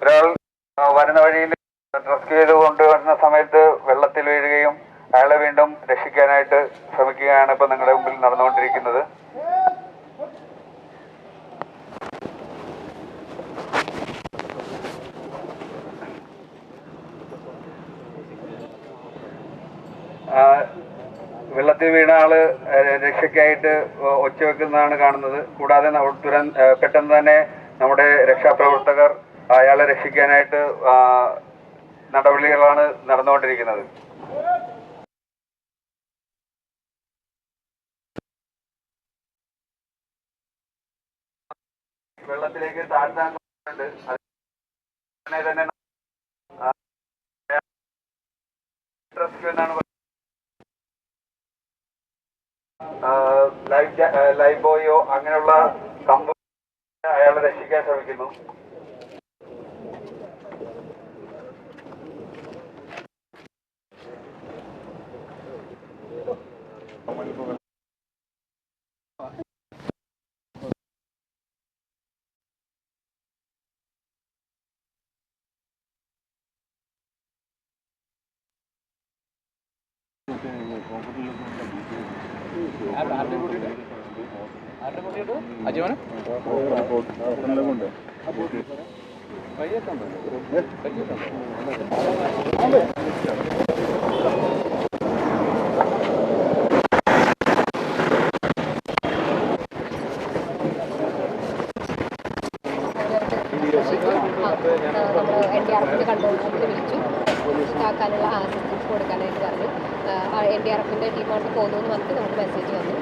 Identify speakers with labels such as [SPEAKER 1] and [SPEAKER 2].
[SPEAKER 1] ഒരാൾ വരുന്ന വഴിയിൽ റെസ്ക്യൂ ചെയ്ത് കൊണ്ടുവരുന്ന സമയത്ത് വെള്ളത്തിൽ വീഴുകയും അയാളെ വീണ്ടും രക്ഷിക്കാനായിട്ട് ശ്രമിക്കുകയാണ് ഇപ്പൊ നിങ്ങളുടെ മുമ്പിൽ നടന്നുകൊണ്ടിരിക്കുന്നത്. വെള്ളത്തിൽ വീണ ആൾ രക്ഷയ്ക്കായിട്ട് ഒച്ച വെക്കുന്നതാണ് കാണുന്നത്. കൂടാതെ തുരൻ- പെട്ടെന്ന് തന്നെ നമ്മുടെ രക്ഷാപ്രവർത്തകർ അയാളെ രക്ഷിക്കാനായിട്ട് നടപടികളാണ് നടന്നുകൊണ്ടിരിക്കുന്നത്. വെള്ളത്തിലേക്ക് താഴ്ത്താൻ തന്നെ എന്നാണ് ലൈഫ് ബോയോ അങ്ങനെയുള്ള സംഭവം അയാളെ രക്ഷിക്കാൻ ശ്രമിക്കുന്നു.
[SPEAKER 2] അജീവനം?
[SPEAKER 3] നമ്മൾ എൻ ഡി ആർ എഫിന്റെ വിളിച്ചു. ഇതാക്കാനുള്ള അസിസ്റ്റൻസ് കൊടുക്കാനായിട്ട് പറഞ്ഞു. എൻ ഡി ആർ എഫിന്റെ ടീമോട്ട് പോകുന്നു എന്ന് പറഞ്ഞിട്ട് നമുക്ക് മെസ്സേജ് വന്നു.